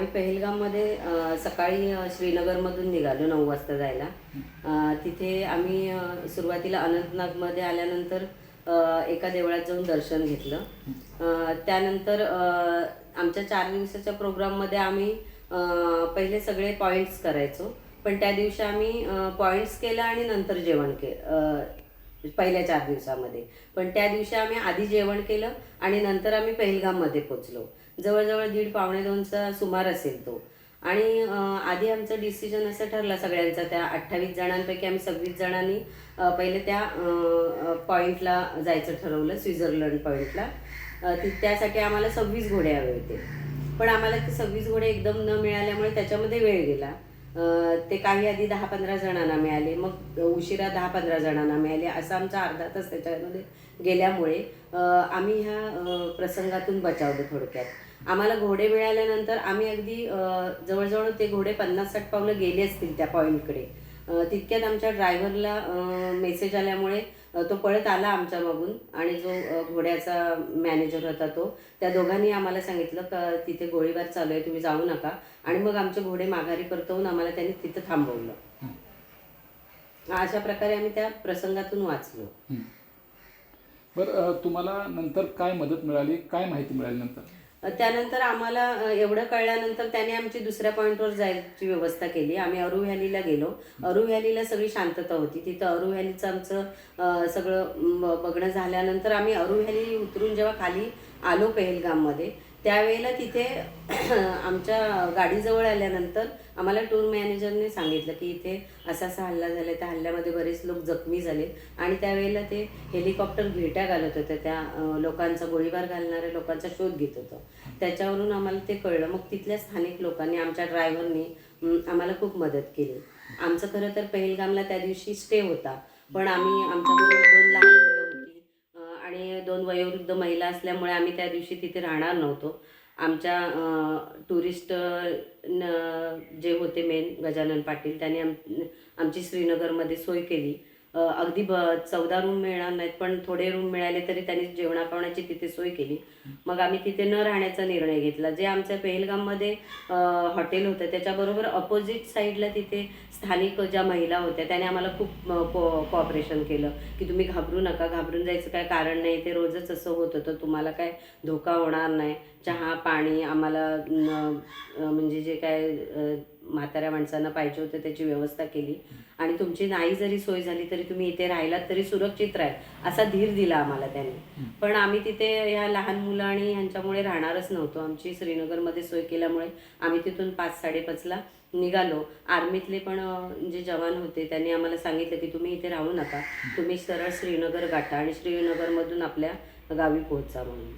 आम्ही पेहलगाममध्ये सकाळी श्रीनगरमधून निघालो नऊ वाजता जायला. तिथे आम्ही सुरुवातीला अनंतनागमध्ये आल्यानंतर एका देवळात जाऊन दर्शन घेतलं. त्यानंतर आमच्या चार दिवसाच्या प्रोग्राममध्ये आम्ही पहिले सगळे पॉईंट्स करायचो. पण त्या दिवशी आम्ही पॉईंट्स केलं आणि नंतर जेवण के पहिल्या चार दिवसामध्ये. पण त्या दिवशी आम्ही आधी जेवण केलं आणि नंतर आम्ही पहिलगाममध्ये पोचलो. जवळजवळ दीड पावणे दोनचा सुमार असेल तो. आणि आधी आमचं डिसिजन असं ठरलं सगळ्यांचा. त्या अठ्ठावीस जणांपैकी आम्ही सव्वीस जणांनी पहिले त्या पॉईंटला जायचं ठरवलं स्वित्झर्लंड पॉईंटला ती त्यासाठी आम्हाला सव्वीस घोडे हवे होते. पण आम्हाला ते सव्वीस घोडे एकदम न मिळाल्यामुळे त्याच्यामध्ये वेळ गेला. ते काही आधी दहा पंधरा जणांना मिळाले मग उशिरा दहा पंधरा जणांना मिळाले. असं आमचा अर्धा तास त्याच्यामध्ये गेल्यामुळे आम्ही ह्या प्रसंगातून बचावलं थोडक्यात. आम्हाला घोडे मिळाल्यानंतर आम्ही अगदी जवळजवळ ते घोडे पन्नास साठ पावलं गेले असतील त्या पॉईंटकडे तितक्यात आमच्या ड्रायव्हरला मेसेज आल्यामुळे तो पळत आला आमच्या मागून आणि जो घोड्याचा मॅनेजर होता तो त्या दोघांनी आम्हाला सांगितलं का तिथे गोळीबार चालू आहे तुम्ही जाऊ नका. आणि मग आमचे घोडे माघारी परतवून आम्हाला त्यांनी तिथं थांबवलं. अशा प्रकारे आम्ही त्या प्रसंगातून वाचलो. बरं तुम्हाला नंतर काय मदत मिळाली? काय माहिती मिळाली नंतर? त्यानंतर आम्हाला एवढं कळल्यानंतर त्याने आमची दुसऱ्या पॉईंटवर जायची व्यवस्था केली. आम्ही अरू व्हॅलीला गेलो. अरू व्हॅलीला सगळी शांतता होती. तिथं अरू व्हॅलीचं आमचं सगळं बघणं झाल्यानंतर आम्ही अरू व्हॅली उतरून जेव्हा खाली आलो पेहलगाममध्ये त्यावेळेला तिथे आमच्या गाडीजवळ आल्यानंतर आम्हाला टूर मॅनेजरने सांगितलं की इथे असा असा हल्ला झाला त्या हल्ल्यामध्ये बरेच लोक जखमी झाले. आणि त्यावेळेला ते हेलिकॉप्टर भेट्या घालत होते. त्या लोकांचा गोळीबार घालणाऱ्या लोकांचा शोध घेत होतं. त्याच्यावरून आम्हाला ते कळलं. मग तिथल्या स्थानिक लोकांनी आमच्या ड्रायव्हरनी आम्हाला खूप मदत केली. आमचं खरं तर पहिलगामला त्या दिवशी स्टे होता. पण आम्ही आमच्या दोन लहान आणि दोन वयोवृद्ध महिला असल्यामुळे आम्ही त्या दिवशी तिथे राहणार नव्हतो. आमच्या टुरिस्ट जे होते मेन गजानन पाटील त्यांनी आम आमची श्रीनगरमध्ये सोय केली. अगदी ब चौदा रूम मिळणार नाहीत पण थोडे रूम मिळाले तरी त्यांनी जेवणा खावण्याची तिथे सोय केली. मग आम्ही तिथे न राहण्याचा निर्णय घेतला. जे आमच्या पेहलगाममध्ये हॉटेल होतं त्याच्याबरोबर अपोजिट साईडला तिथे स्थानिक ज्या महिला होत्या त्याने आम्हाला खूप कॉपरेशन केलं की तुम्ही घाबरू नका घाबरून जायचं काय कारण नाही ते रोजच असं होत होतं तुम्हाला काय धोका होणार नाही. चहा पाणी आम्हाला म्हणजे जे काय म्हाताऱ्या माणसांना पाहिजे होतं त्याची व्यवस्था केली. आणि तुमची नाही जरी सोय झाली तरी तुम्ही इथे राहिलात तरी सुरक्षित राहील असा धीर दिला आम्हाला त्यांनी. पण आम्ही तिथे ह्या लहान मुलं आणि ह्यांच्यामुळे राहणारच नव्हतो. आमची श्रीनगरमध्ये सोय केल्यामुळे आम्ही तिथून पाच साडेपाचला निघालो. आर्मीतले पण जे जवान होते त्यांनी आम्हाला सांगितलं की तुम्ही इथे राहू नका. तुम्ही सरळ श्रीनगर गाठा आणि श्रीनगरमधून आपल्या गावी पोहोचा म्हणून.